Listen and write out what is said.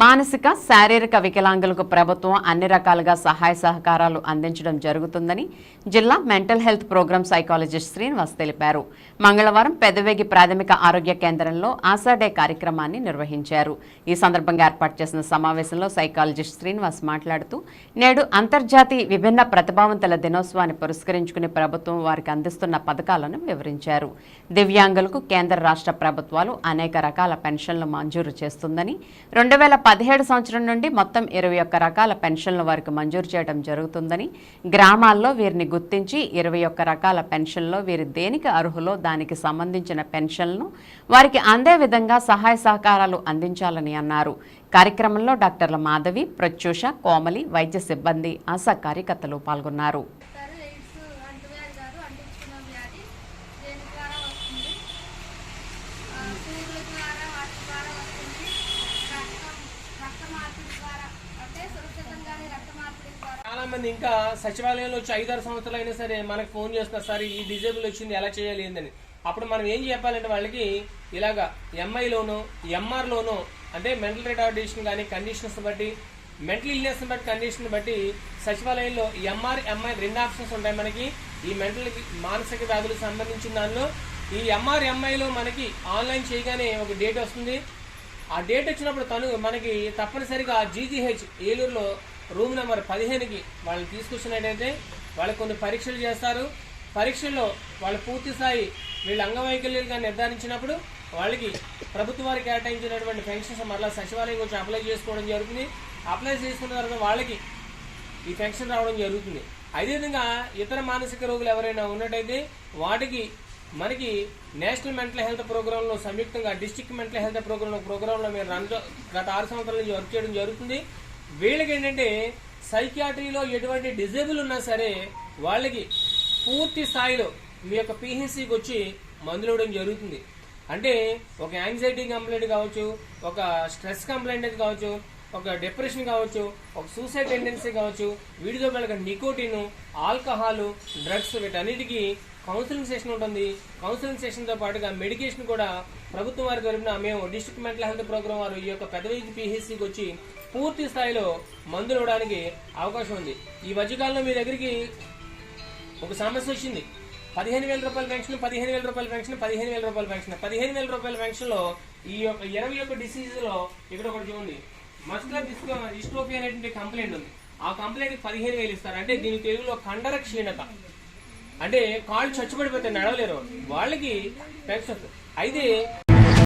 మానసిక శారీరక వికలాంగులకు ప్రభుత్వం అన్ని రకాలుగా సహాయ సహకారాలు అందించడం జరుగుతుందని జిల్లా mental health program psychologist Srinivas తెలిపారు. మంగళవారం పెదవేగి ప్రాథమిక ఆరోగ్య కేంద్రంలో ఆశాడే కార్యక్రమాన్ని నిర్వహించారు. ఈ సందర్భంగా ఏర్పాటు చేసిన సమావేశంలో సైకాలజిస్ట్ శ్రీనివాస్ మాట్లాడుతూ నేడు అంతర్జాతీయ విభిన్న ప్రతిభావంతుల దినోత్సవాన్ని పురస్కరించుకుని ప్రభుత్వం వారికి అందిస్తున్న పథకాలను వివరించారు. దివ్యాంగులకు కేంద్ర రాష్ట్ర ప్రభుత్వాలు అనేక రకాల పెన్షన్లు మంజూరు చేస్తుందని రెండు వేల పదిహేడు సంవత్సరం నుండి మొత్తం ఇరవై ఒక్క రకాల పెన్షన్లు వారికి మంజూరు చేయడం జరుగుతుందని గ్రామాల్లో వీరిని గుర్తించి ఇరవై ఒక్క రకాల పెన్షన్లో వీరు దేనికి అర్హులో దానికి సంబంధించిన పెన్షన్లను వారికి అందే విధంగా సహాయ సహకారాలు అందించాలని అన్నారు. కార్యక్రమంలో డాక్టర్ల మాధవి ప్రత్యూష కోమలి వైద్య సిబ్బంది ఆశా కార్యకర్తలు పాల్గొన్నారు. చాలా మంది ఇంకా సచివాలయంలో వచ్చి ఐదారు సంవత్సరాలు అయినా సరే మనకు ఫోన్ చేస్తున్నారు సార్ ఈ డిజేబుల్ వచ్చింది ఎలా చేయాలి? ఏందని. అప్పుడు మనం ఏం చెప్పాలంటే వాళ్ళకి ఇలాగా ఎంఐలోను ఎంఆర్లోను అంటే మెంటల్ రిటార్డేషన్ కానీ కండిషన్స్ బట్టి మెంటల్ ఇల్నెస్ బట్టి కండిషన్ బట్టి సచివాలయంలో ఎంఆర్ ఎంఐ రెండు ఆప్షన్స్ ఉంటాయి మనకి. ఈ మెంటల్ మానసిక వ్యాధులకు సంబంధించిన దానిలో ఈ ఎంఆర్ ఎంఐలో మనకి ఆన్లైన్ చేయగానే ఒక డేట్ వస్తుంది. ఆ డేట్ వచ్చినప్పుడు తను మనకి తప్పనిసరిగా జీజీహెచ్ ఏలూరులో రూమ్ నెంబర్ పదిహేనుకి వాళ్ళు తీసుకొచ్చినట్టయితే వాళ్ళు కొన్ని పరీక్షలు చేస్తారు. పరీక్షల్లో వాళ్ళు పూర్తి స్థాయి వీళ్ళు అంగవైకల్యాలుగా నిర్ధారించినప్పుడు వాళ్ళకి ప్రభుత్వ వారికి కేటాయించినటువంటి పెన్షన్స్ మరలా సచివాలయం వచ్చి అప్లై చేసుకోవడం జరుగుతుంది. అప్లై చేసుకున్న తర్వాత వాళ్ళకి ఈ పెన్షన్ రావడం జరుగుతుంది. అదేవిధంగా ఇతర మానసిక రోగులు ఎవరైనా ఉన్నట్టయితే వాటికి మనకి నేషనల్ మెంటల్ హెల్త్ ప్రోగ్రాంలో సంయుక్తంగా డిస్టిక్ మెంటల్ హెల్త్ ప్రోగ్రామ్ ప్రోగ్రాంలో మీరు రన్ గత ఆరు సంవత్సరాల నుంచి వర్క్ చేయడం జరుగుతుంది. వీళ్ళకి ఏంటంటే సైకియాట్రీలో ఎటువంటి డిజేబుల్ ఉన్నా సరే వాళ్ళకి పూర్తి స్థాయిలో మీ యొక్క పిహెచ్సికి వచ్చి మందులు ఇవ్వడం జరుగుతుంది. అంటే ఒక యాంగ్జైటీ కంప్లైంట్ కావచ్చు ఒక స్ట్రెస్ కంప్లైంట్ కావచ్చు ఒక డిప్రెషన్ కావచ్చు ఒక సూసైడ్ టెండెన్సీ కావచ్చు వీటితో పాటుగా నికోటిన్ ఆల్కహాల్ డ్రగ్స్ వీటన్నిటికీ కౌన్సిలింగ్ సెషన్ ఉంటుంది. కౌన్సిలింగ్ సెషన్తో పాటుగా మెడికేషన్ కూడా ప్రభుత్వం వారి తరపున మేము డిస్ట్రిక్ట్ మెంటల్ హెల్త్ ప్రోగ్రామ్ వారు ఈ యొక్క పెదవేగి పిహెచ్సికి వచ్చి పూర్తి స్థాయిలో మందులు ఇవ్వడానికి అవకాశం ఉంది. ఈ మధ్యకాలంలో మీ దగ్గరికి ఒక సమస్య వచ్చింది. పదిహేను వేల రూపాయల పెన్షన్ పదిహేను వేల రూపాయల పెన్షన్ పదిహేను వేల రూపాయల పెన్షన్. పదిహేను వేల రూపాయల పెన్షన్లో ఈ యొక్క ఇరవై యొక్క డిసీజ్లో ఇక్కడ ఒకటి చూడండి మస్కులర్ డిస్కో డిస్ట్రోఫీ అనేటువంటి కంప్లైంట్ ఉంది. ఆ కంప్లైంట్కి పదిహేను వేలు ఇస్తారు. అంటే దీని తెలుగులో కండర క్షీణత అంటే కాళ్ళు చచ్చిపడిపోతే నడవలేరు. వాళ్ళకి పెన్షన్ అయితే